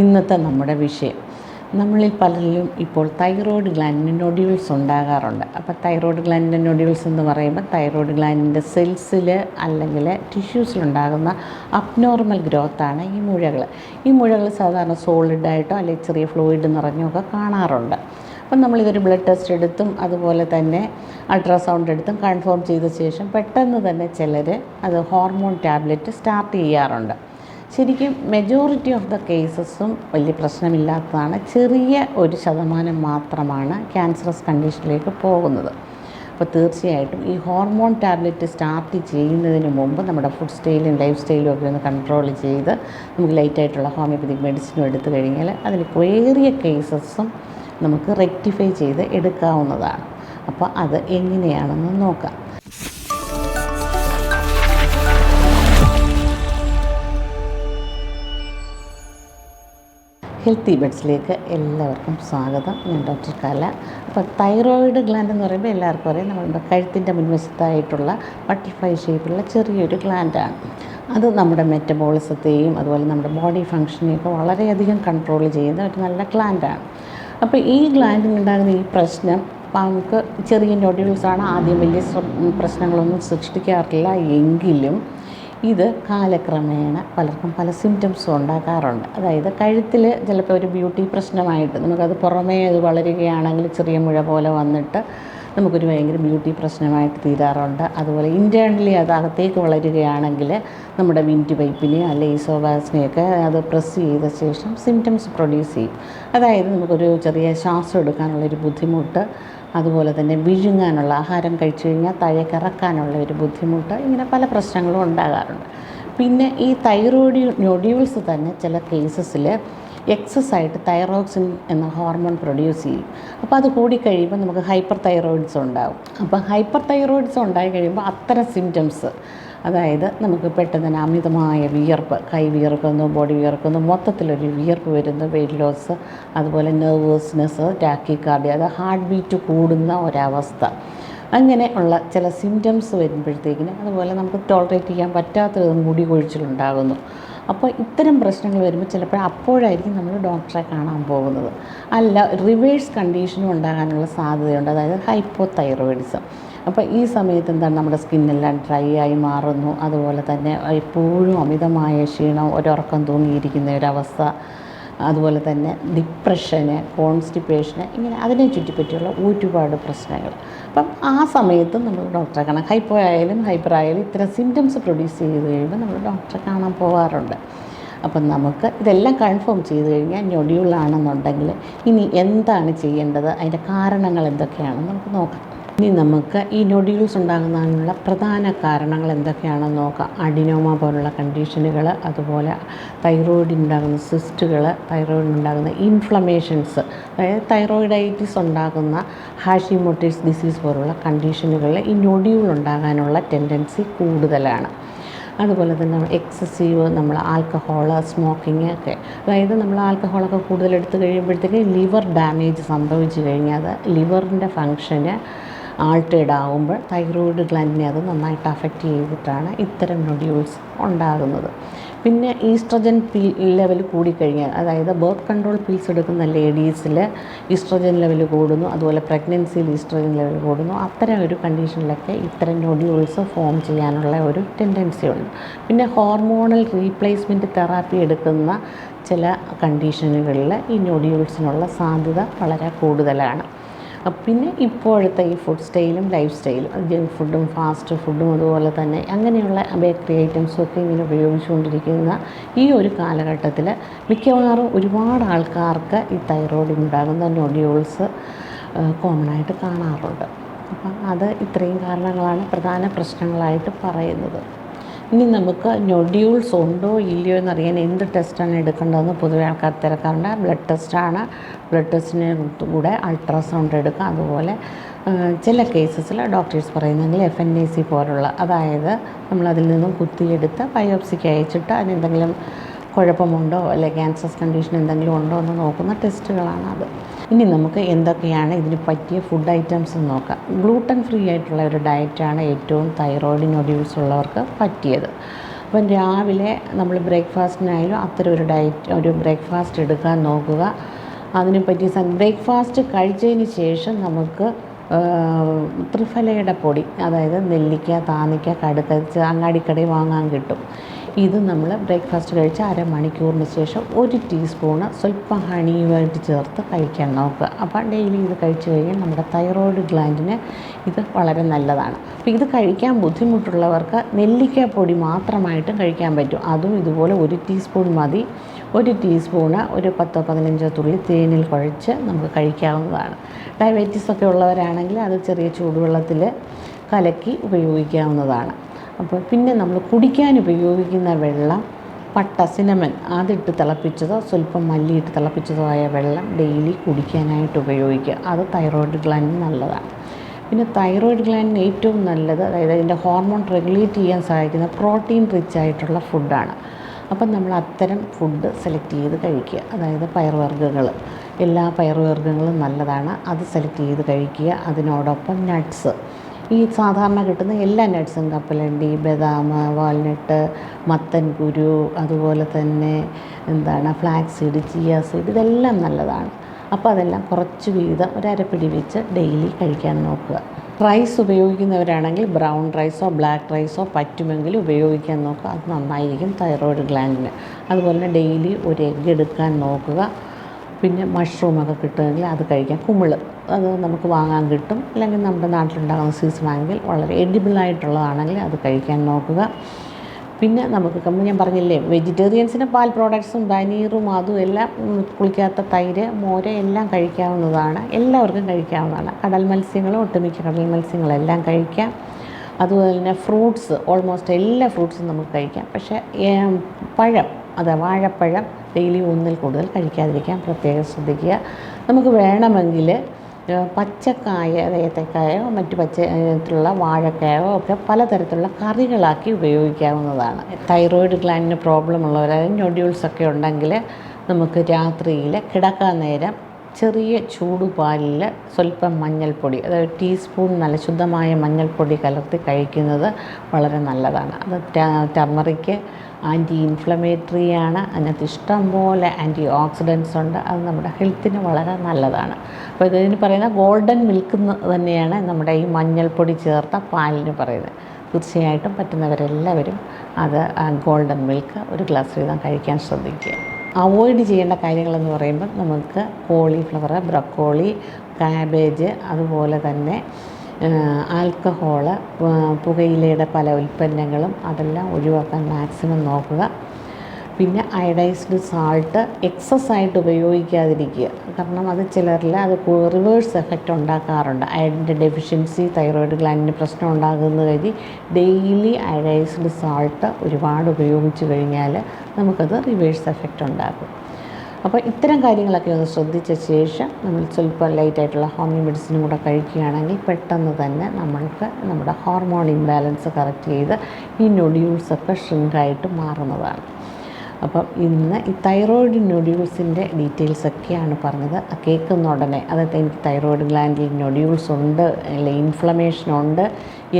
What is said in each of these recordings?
ഇന്നത്തെ നമ്മുടെ വിഷയം. നമ്മളിൽ പലരിലും ഇപ്പോൾ തൈറോയ്ഡ് ഗ്ലാൻഡിന്റെ നൊഡ്യൂൾസ് ഉണ്ടാകാറുണ്ട്. അപ്പോൾ തൈറോയ്ഡ് ഗ്ലാൻഡിന്റെ നൊഡ്യൂൾസ് എന്ന് പറയുമ്പോൾ തൈറോയ്ഡ് ഗ്ലാൻഡിന്റെ സെൽസിൽ അല്ലെങ്കിൽ ടിഷ്യൂസിലുണ്ടാകുന്ന അബ്നോർമൽ ഗ്രോത്താണ് ഈ മുഴകൾ. ഈ മുഴകൾ സാധാരണ സോളിഡായിട്ടോ അല്ലെങ്കിൽ ചെറിയ ഫ്ലൂയിഡ് നിറഞ്ഞോ ഒക്കെ കാണാറുണ്ട്. അപ്പം നമ്മളിതൊരു ബ്ലഡ് ടെസ്റ്റ് എടുത്തും അതുപോലെ തന്നെ അൾട്രാസൗണ്ട് എടുത്തും കൺഫേം ചെയ്ത ശേഷം പെട്ടെന്ന് തന്നെ ചിലർ അത് ഹോർമോൺ ടാബ്ലറ്റ് സ്റ്റാർട്ട് ചെയ്യാറുണ്ട്. ശരിക്കും മെജോറിറ്റി ഓഫ് ദ കേസസും വലിയ പ്രശ്നമില്ലാത്തതാണ്. ചെറിയ ഒരു ശതമാനം മാത്രമാണ് ക്യാൻസറസ് കണ്ടീഷനിലേക്ക് പോകുന്നത്. അപ്പോൾ തീർച്ചയായിട്ടും ഈ ഹോർമോൺ ടാബ്ലറ്റ് സ്റ്റാർട്ട് ചെയ്യുന്നതിന് മുമ്പ് നമ്മുടെ ഫുഡ് സ്റ്റൈലും ലൈഫ് സ്റ്റൈലും ഒക്കെ ഒന്ന് കൺട്രോൾ ചെയ്ത് നമുക്ക് ലൈറ്റായിട്ടുള്ള ഹോമിയോപ്പതിക് മെഡിസിനും എടുത്തു കഴിഞ്ഞാൽ അതിൽ വേറിയ കേസസും നമുക്ക് റെക്ടിഫൈ ചെയ്ത് എടുക്കാവുന്നതാണ്. അപ്പോൾ അത് എങ്ങനെയാണെന്ന് നോക്കാം. ഹെൽത്തി ബെഡ്സിലേക്ക് എല്ലാവർക്കും സ്വാഗതം. ഞാൻ ഡോക്ടർ കല. അപ്പോൾ തൈറോയിഡ് ഗ്ലാൻഡ് എന്ന് പറയുമ്പോൾ എല്ലാവർക്കും അറിയാം. നമ്മുടെ കഴുത്തിന്റെ മുൻവശത്തായിട്ടുള്ള ബട്ടർഫ്ലൈ ഷേപ്പിലുള്ള ചെറിയൊരു ഗ്ലാൻഡാണ് അത് നമ്മുടെ മെറ്റബോളിസത്തെയും അതുപോലെ നമ്മുടെ ബോഡി ഫങ്ഷനെയൊക്കെ വളരെയധികം കൺട്രോൾ ചെയ്യുന്ന ഒരു നല്ല ഗ്ലാൻഡാണ് അപ്പോൾ ഈ ഗ്ലാൻഡിനുണ്ടാകുന്ന ഈ പ്രശ്നം നമുക്ക് ചെറിയ നോഡ്യൂൾസാണ് ആദ്യം വലിയ പ്രശ്നങ്ങളൊന്നും സൃഷ്ടിക്കാറില്ല. എങ്കിലും ഇത് കാലക്രമേണ പലർക്കും പല സിംറ്റംസും ഉണ്ടാക്കാറുണ്ട്. അതായത് കഴുത്തിൽ ചിലപ്പോൾ ഒരു ബ്യൂട്ടി പ്രശ്നമായിട്ട് നമുക്കത് പുറമേ അത് വളരുകയാണെങ്കിൽ ചെറിയ മുഴ പോലെ വന്നിട്ട് നമുക്കൊരു ഭയങ്കര ബ്യൂട്ടി പ്രശ്നമായിട്ട് തീരാറുണ്ട്. അതുപോലെ ഇന്റേർണലി അത് അകത്തേക്ക് വളരുകയാണെങ്കിൽ നമ്മുടെ വിൻഡ് പൈപ്പിനെ അല്ലെ ഈസോബാസിനെയൊക്കെ അത് പ്രസ് ചെയ്ത ശേഷം സിംറ്റംസ് പ്രൊഡ്യൂസ് ചെയ്യും. അതായത് നമുക്കൊരു ചെറിയ ശ്വാസം എടുക്കാനുള്ളൊരു ബുദ്ധിമുട്ട് അതുപോലെ തന്നെ വിഴുങ്ങാനുള്ള ആഹാരം കഴിച്ചു കഴിഞ്ഞാൽ തഴക്കിറക്കാനുള്ള ഒരു ബുദ്ധിമുട്ട് ഇങ്ങനെ പല പ്രശ്നങ്ങളും ഉണ്ടാകാറുണ്ട്. പിന്നെ ഈ തൈറോയ്ഡ് നൊഡ്യൂൾസ് തന്നെ ചില കേസസിൽ എക്സസ് ആയിട്ട് തൈറോക്സിൻ എന്ന ഹോർമോൺ പ്രൊഡ്യൂസ് ചെയ്യും. അപ്പോൾ അത് കൂടിക്കഴിയുമ്പോൾ നമുക്ക് ഹൈപ്പർ തൈറോയിഡ്സ് ഉണ്ടാകും അപ്പോൾ ഹൈപ്പർ തൈറോയിഡ്സ് ഉണ്ടായി കഴിയുമ്പോൾ അത്തരം സിംറ്റംസ് അതായത് നമുക്ക് പെട്ടെന്ന് തന്നെ അമിതമായ വിയർപ്പ് കൈ വിയർക്കുന്നു ബോഡി വിയർക്കുന്നു മൊത്തത്തിലൊരു വിയർപ്പ് വരുന്നു വെയിറ്റ് ലോസ് അതുപോലെ നെർവസ്നെസ് ടാക്കി കാർഡി അത് ഹാർട്ട് ബീറ്റ് കൂടുന്ന ഒരവസ്ഥ. അങ്ങനെ ഉള്ള ചില സിംറ്റംസ് വരുമ്പോഴത്തേക്കിന് അതുപോലെ നമുക്ക് ടോളറേറ്റ് ചെയ്യാൻ പറ്റാത്ത മുടി കൊഴിച്ചിലുണ്ടാകുന്നു അപ്പോൾ ഇത്തരം പ്രശ്നങ്ങൾ വരുമ്പോൾ ചിലപ്പോൾ അപ്പോഴായിരിക്കും നമ്മൾ ഡോക്ടറെ കാണാൻ പോകുന്നത്. അല്ല റിവേഴ്സ് കണ്ടീഷനും ഉണ്ടാകാനുള്ള സാധ്യതയുണ്ട്. അതായത് ഹൈപ്പോ തൈറോയിഡിസം അപ്പോൾ ഈ സമയത്ത് എന്താണ് നമ്മുടെ സ്കിന്നെല്ലാം ഡ്രൈ ആയി മാറുന്നു. അതുപോലെ തന്നെ എപ്പോഴും അമിതമായ ക്ഷീണം ഒരുറക്കം തൂങ്ങിയിരിക്കുന്ന ഒരവസ്ഥ അതുപോലെ തന്നെ ഡിപ്രഷന് കോൺസ്റ്റിപ്പേഷന് ഇങ്ങനെ അതിനെ ചുറ്റിപ്പറ്റിയുള്ള ഒരുപാട് പ്രശ്നങ്ങൾ. അപ്പം ആ സമയത്ത് നമ്മൾ ഡോക്ടറെ കാണാം. ഹൈപ്പോ ആയാലും ഹൈപ്പർ ആയാലും ഇത്തരം സിംറ്റംസ് പ്രൊഡ്യൂസ് ചെയ്ത് കഴിയുമ്പോൾ നമ്മൾ ഡോക്ടറെ കാണാൻ പോകാറുണ്ട് അപ്പം നമുക്ക് ഇതെല്ലാം കൺഫേം ചെയ്ത് കഴിഞ്ഞാൽ ഞൊടിയുള്ളാണെന്നുണ്ടെങ്കിൽ ഇനി എന്താണ് ചെയ്യേണ്ടത്? അതിന്റെ കാരണങ്ങൾ എന്തൊക്കെയാണെന്ന് നമുക്ക് നോക്കാം. ഇനി നമുക്ക് ഈ നൊഡ്യൂൾസ് ഉണ്ടാകുന്നതിനുള്ള പ്രധാന കാരണങ്ങൾ എന്തൊക്കെയാണെന്ന് നോക്കാം. അഡിനോമ പോലുള്ള കണ്ടീഷനുകൾ അതുപോലെ തൈറോയിഡിനുണ്ടാകുന്ന സിസ്റ്റുകൾ തൈറോയിഡിനുണ്ടാകുന്ന ഇൻഫ്ലമേഷൻസ് അതായത് തൈറോയിഡൈറ്റിസ് ഉണ്ടാകുന്ന ഹാഷിമോട്ടീസ് ഡിസീസ് പോലുള്ള കണ്ടീഷനുകളിൽ ഈ നൊഡ്യൂൾ ഉണ്ടാകാനുള്ള ടെൻഡൻസി കൂടുതലാണ്. അതുപോലെ തന്നെ എക്സസീവ് നമ്മൾ ആൽക്കഹോൾ സ്മോക്കിംഗ് ഒക്കെ. അതായത് നമ്മൾ ആൽക്കഹോളൊക്കെ കൂടുതൽ എടുത്തു കഴിയുമ്പോഴത്തേക്ക് ലിവർ ഡാമേജ് സംഭവിച്ചു കഴിഞ്ഞാൽ അത് ലിവറിന്റെ ഫങ്ഷന് ആൾട്ടേഡ് ആകുമ്പോൾ തൈറോയിഡ് ഗ്ലാൻഡിനെ അത് നന്നായിട്ട് അഫക്റ്റ് ചെയ്തിട്ടാണ് ഇത്തരം നൊഡ്യൂൾസ് ഉണ്ടാകുന്നത്. പിന്നെ ഈസ്ട്രജൻ പി ലെവൽ കൂടിക്കഴിഞ്ഞാൽ അതായത് ബർത്ത് കൺട്രോൾ പിൽസ് എടുക്കുന്ന ലേഡീസിൽ ഈസ്ട്രജൻ ലെവൽ കൂടുന്നു അതുപോലെ പ്രഗ്നൻസിയിൽ ഈസ്ട്രജൻ ലെവൽ കൂടുന്നു അത്തരം ഒരു കണ്ടീഷനിലൊക്കെ ഇത്തരം നൊഡ്യൂൾസ് ഫോം ചെയ്യാനുള്ള ഒരു ടെൻഡൻസി ഉണ്ട്. പിന്നെ ഹോർമോണൽ റീപ്ലേസ്മെന്റ് തെറാപ്പി എടുക്കുന്ന ചില കണ്ടീഷനുകളിൽ ഈ നൊഡ്യൂൾസിനുള്ള സാധ്യത വളരെ കൂടുതലാണ്. പിന്നെ ഇപ്പോഴത്തെ ഈ ഫുഡ് സ്റ്റൈലും ലൈഫ് സ്റ്റൈലും ജങ്ക് ഫുഡും ഫാസ്റ്റ് ഫുഡും അതുപോലെ തന്നെ അങ്ങനെയുള്ള ബേക്കറി ഐറ്റംസും ഒക്കെ ഇങ്ങനെ ഉപയോഗിച്ചുകൊണ്ടിരിക്കുന്ന ഈ ഒരു കാലഘട്ടത്തിൽ മിക്കവാറും ഒരുപാട് ആൾക്കാർക്ക് ഈ തൈറോയ്ഡ് ഉണ്ടാകുന്ന നൊഡ്യൂൾസ് കോമൺ ആയിട്ട് കാണാറുണ്ട്. അപ്പം അത് ഇത്രയും കാരണങ്ങളാണ് പ്രധാന പ്രശ്നങ്ങളായിട്ട് പറയുന്നത്. ഇനി നമുക്ക് നൊഡ്യൂൾസ് ഉണ്ടോ ഇല്ലയോ എന്നറിയാൻ എന്ത് ടെസ്റ്റാണ് എടുക്കേണ്ടതെന്ന് പൊതുവെ ആൾക്കാർ തിരക്കാറുണ്ട്. ബ്ലഡ് ടെസ്റ്റാണ് ബ്ലഡ് ടെസ്റ്റിന് കൂടെ അൾട്രാസൗണ്ട് എടുക്കുക അതുപോലെ ചില കേസസിൽ ഡോക്ടേഴ്സ് പറയുന്നെങ്കിൽ എഫ് എൻ എ സി പോലുള്ള അതായത് നമ്മളതിൽ നിന്നും കുത്തിയെടുത്ത് ബയോപ്സിക്ക് അയച്ചിട്ട് അതിനെന്തെങ്കിലും കുഴപ്പമുണ്ടോ? അല്ലെങ്കിൽ ക്യാൻസർ കണ്ടീഷൻ എന്തെങ്കിലും ഉണ്ടോ എന്ന് നോക്കുന്ന ടെസ്റ്റുകളാണ് അത്. ഇനി നമുക്ക് എന്തൊക്കെയാണ് ഇതിന് പറ്റിയ ഫുഡ് ഐറ്റംസ് എന്ന് നോക്കാം. ഗ്ലൂട്ടൻ ഫ്രീ ആയിട്ടുള്ള ഒരു ഡയറ്റാണ് ഏറ്റവും തൈറോയിഡ് നൊഡ്യൂൾസ് ഉള്ളവർക്ക് പറ്റിയത്. അപ്പം രാവിലെ നമ്മൾ ബ്രേക്ക്ഫാസ്റ്റിനായാലും അത്തരം ഒരു ഡയറ്റ് ഒരു ബ്രേക്ക്ഫാസ്റ്റ് എടുക്കാൻ നോക്കുക. അതിനെ പറ്റി ബ്രേക്ക്ഫാസ്റ്റ് കഴിച്ചതിന് ശേഷം നമുക്ക് ത്രിഫലയുടെ പൊടി അതായത് നെല്ലിക്ക താന്നിക്ക കടുക്ക അങ്ങാടിക്കടയിൽ വാങ്ങാൻ കിട്ടും. ഇത് നമ്മൾ ബ്രേക്ക്ഫാസ്റ്റ് കഴിച്ച് അരമണിക്കൂറിന് ശേഷം ഒരു ടീസ്പൂണ് സ്വല്പം ഹണിയുമായിട്ട് ചേർത്ത് കഴിക്കാൻ നോക്കുക. അപ്പോൾ ഡെയിലി ഇത് കഴിച്ചു കഴിഞ്ഞാൽ നമ്മുടെ തൈറോയ്ഡ് ഗ്ലാൻഡിന് ഇത് വളരെ നല്ലതാണ്. അപ്പോൾ ഇത് കഴിക്കാൻ ബുദ്ധിമുട്ടുള്ളവർക്ക് നെല്ലിക്ക പൊടി മാത്രമായിട്ടും കഴിക്കാൻ പറ്റും. അതും ഇതുപോലെ ഒരു ടീസ്പൂൺ മതി. ഒരു ടീസ്പൂണ് ഒരു പത്തോ പതിനഞ്ചോ തുള്ളി തേനിൽ കുഴച്ച് നമുക്ക് കഴിക്കാവുന്നതാണ്. ഡയബറ്റീസ് ഒക്കെ ഉള്ളവരാണെങ്കിൽ അത് ചെറിയ ചൂടുവെള്ളത്തിൽ കലക്കി ഉപയോഗിക്കാവുന്നതാണ്. അപ്പോൾ പിന്നെ നമ്മൾ കുടിക്കാൻ ഉപയോഗിക്കുന്ന വെള്ളം പട്ട സിനമൻ അതിട്ട് തിളപ്പിച്ചതോ സ്വല്പം മല്ലിയിട്ട് തിളപ്പിച്ചതോ ആയ വെള്ളം ഡെയിലി കുടിക്കാനായിട്ട് ഉപയോഗിക്കുക. അത് തൈറോയിഡ് ഗ്ലാൻഡിന് നല്ലതാണ്. പിന്നെ തൈറോയിഡ് ഗ്ലാൻഡിന് ഏറ്റവും നല്ലത് അതായത് അതിന്റെ ഹോർമോൺ റെഗുലേറ്റ് ചെയ്യാൻ സഹായിക്കുന്ന പ്രോട്ടീൻ റിച്ച് ആയിട്ടുള്ള ഫുഡാണ് അപ്പം നമ്മൾ അത്തരം ഫുഡ് സെലക്ട് ചെയ്ത് കഴിക്കുക. അതായത് പയറുവർഗങ്ങൾ എല്ലാ പയറുവർഗങ്ങളും നല്ലതാണ്. അത് സെലക്ട് ചെയ്ത് കഴിക്കുക. അതിനോടൊപ്പം നട്ട്സ് ഈ സാധാരണ കിട്ടുന്ന എല്ലാ നട്ട്സും കപ്പലണ്ടി ബദാം വാൾനട്ട് മത്തൻ കുരു അതുപോലെ തന്നെ എന്താണ് ഫ്ലാക്സ് സീഡ് ചിയ സീഡ് ഇതെല്ലാം നല്ലതാണ്. അപ്പോൾ അതെല്ലാം കുറച്ച് വീതം ഒരരപ്പിടി വെച്ച് ഡെയിലി കഴിക്കാൻ നോക്കുക. റൈസ് ഉപയോഗിക്കുന്നവരാണെങ്കിൽ ബ്രൗൺ റൈസോ ബ്ലാക്ക് റൈസോ പറ്റുമെങ്കിൽ ഉപയോഗിക്കാൻ നോക്കുക. അത് നന്നായിരിക്കും തൈറോയിഡ് ഗ്ലാൻഡിന്. അതുപോലെ തന്നെ ഡെയിലി ഒരു എഗ്ഗ് എടുക്കാൻ നോക്കുക. പിന്നെ മഷ്റൂമൊക്കെ കിട്ടുമെങ്കിൽ അത് കഴിക്കാം. കുമിൾ അത് നമുക്ക് വാങ്ങാൻ കിട്ടും. അല്ലെങ്കിൽ നമ്മുടെ നാട്ടിലുണ്ടാകുന്ന സീസണാണെങ്കിൽ വളരെ എഡിബിളായിട്ടുള്ളതാണെങ്കിൽ അത് കഴിക്കാൻ നോക്കുക. പിന്നെ നമുക്ക് ഞാൻ പറഞ്ഞില്ലേ വെജിറ്റേറിയൻസിന് പാൽ പ്രോഡക്ട്സും പനീറും അതും എല്ലാം കുളിക്കാത്ത തൈര് മോര് എല്ലാം കഴിക്കാവുന്നതാണ്. എല്ലാവർക്കും കഴിക്കാവുന്നതാണ്. കടൽ മത്സ്യങ്ങളും ഒട്ടുമിക്ക കടൽ മത്സ്യങ്ങളെല്ലാം കഴിക്കാം. അതുപോലെ തന്നെ ഫ്രൂട്ട്സ് ഓൾമോസ്റ്റ് എല്ലാ ഫ്രൂട്ട്സും നമുക്ക് കഴിക്കാം. പക്ഷേ പഴം അതെ വാഴപ്പഴം ഡെയിലി ഒന്നിൽ കൂടുതൽ കഴിക്കാതിരിക്കാൻ പ്രത്യേകം ശ്രദ്ധിക്കുക. നമുക്ക് വേണമെങ്കിൽ പച്ചക്കായ ഏത്തക്കായോ മറ്റ് പച്ചത്തിലുള്ള വാഴക്കായോ ഒക്കെ പലതരത്തിലുള്ള കറികളാക്കി ഉപയോഗിക്കാവുന്നതാണ്. തൈറോയിഡ് ഗ്ലാൻഡിന് പ്രോബ്ലം ഉള്ളവർ ഞൊഡ്യൂൾസ് ഒക്കെ ഉണ്ടെങ്കിൽ നമുക്ക് രാത്രിയിൽ കിടക്കാൻ നേരം ചെറിയ ചൂടുപാലിൽ സ്വല്പം മഞ്ഞൾപ്പൊടി അതായത് ടീസ്പൂൺ നല്ല ശുദ്ധമായ മഞ്ഞൾപ്പൊടി കലർത്തി കഴിക്കുന്നത് വളരെ നല്ലതാണ്. അത് ടർമറിക്ക് ആന്റി ഇൻഫ്ലമേറ്ററി ആണ്. അതിനകത്ത് ഇഷ്ടം പോലെ ആന്റി ഓക്സിഡൻസ് ഉണ്ട്. അത് നമ്മുടെ ഹെൽത്തിന് വളരെ നല്ലതാണ്. അപ്പോൾ ഇതിന് പറയുന്ന ഗോൾഡൻ മിൽക്ക് തന്നെയാണ് നമ്മുടെ ഈ മഞ്ഞൾപ്പൊടി ചേർത്ത പാലിന് പറയുന്നത്. തീർച്ചയായിട്ടും പറ്റുന്നവരെല്ലാവരും അത് ഗോൾഡൻ മിൽക്ക് ഒരു ഗ്ലാസ് വീതം കഴിക്കാൻ ശ്രദ്ധിക്കുക. അവോയ്ഡ് ചെയ്യേണ്ട കാര്യങ്ങളെന്ന് പറയുമ്പോൾ നമുക്ക് കോളിഫ്ലവർ ബ്രക്കോളി കാബേജ് അതുപോലെ തന്നെ ആൽക്കഹോൾ പുകയിലയുടെ പല ഉൽപ്പന്നങ്ങളും അതെല്ലാം ഒഴിവാക്കാൻ മാക്സിമം നോക്കുക. പിന്നെ അയഡൈസ്ഡ് സാൾട്ട് എക്സസ് ആയിട്ട് ഉപയോഗിക്കാതിരിക്കുക. കാരണം അത് ചിലരിൽ അത് റിവേഴ്സ് എഫക്റ്റ് ഉണ്ടാക്കാറുണ്ട്. അയഡിന്റെ ഡെഫിഷ്യൻസി തൈറോയിഡ് ഗ്ലാൻഡിന് പ്രശ്നം ഉണ്ടാകുന്ന വഴി ഡെയിലി അയഡൈസ്ഡ് സാൾട്ട് ഒരുപാട് ഉപയോഗിച്ച് കഴിഞ്ഞാൽ നമുക്കത് റിവേഴ്സ് എഫക്റ്റ് ഉണ്ടാക്കും. അപ്പോൾ ഇത്തരം കാര്യങ്ങളൊക്കെ ഒന്ന് ശ്രദ്ധിച്ച ശേഷം നമ്മൾ സ്വല്പം ലൈറ്റായിട്ടുള്ള ഹോമിയോ മെഡിസിനും കൂടെ കഴിക്കുകയാണെങ്കിൽ പെട്ടെന്ന് തന്നെ നമ്മൾക്ക് നമ്മുടെ ഹോർമോൺ ഇംബാലൻസ് കറക്റ്റ് ചെയ്ത് ഈ നൊഡ്യൂൾസൊക്കെ ഷ്രിങ്കായിട്ട് മാറുന്നതാണ്. അപ്പം ഇന്ന് ഈ തൈറോയിഡ് നൊഡ്യൂൾസിന്റെ ഡീറ്റെയിൽസൊക്കെയാണ് പറഞ്ഞത്. കേൾക്കുന്ന ഉടനെ അതായത് എനിക്ക് തൈറോയിഡ് ഗ്ലാൻഡിൽ നൊഡ്യൂൾസ് ഉണ്ട് അല്ലെങ്കിൽ ഇൻഫ്ലമേഷൻ ഉണ്ട്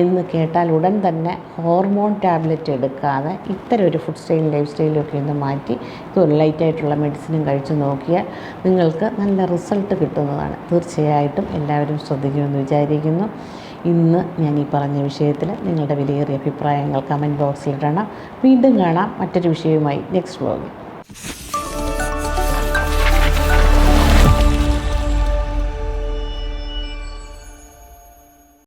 എന്ന് കേട്ടാൽ ഉടൻ തന്നെ ഹോർമോൺ ടാബ്ലറ്റ് എടുക്കാതെ ഇത്തരം ഒരു ഫുഡ് സ്റ്റൈലും ലൈഫ് സ്റ്റൈലും ഒക്കെ ഒന്ന് മാറ്റി ഇതൊരു ലൈറ്റായിട്ടുള്ള മെഡിസിനും കഴിച്ച് നോക്കിയാൽ നിങ്ങൾക്ക് നല്ല റിസൾട്ട് കിട്ടുന്നതാണ്. തീർച്ചയായിട്ടും എല്ലാവരും ശ്രദ്ധിക്കുമെന്ന് വിചാരിക്കുന്നു. ഇന്ന് ഞാൻ ഈ പറഞ്ഞ വിഷയത്തിൽ നിങ്ങളുടെ വിലയേറിയ അഭിപ്രായങ്ങൾ കമന്റ് ബോക്സിൽ ഇടണം. വീണ്ടും കാണാം മറ്റൊരു വിഷയവുമായി. നെക്സ്റ്റ് വ്ലോഗിൽ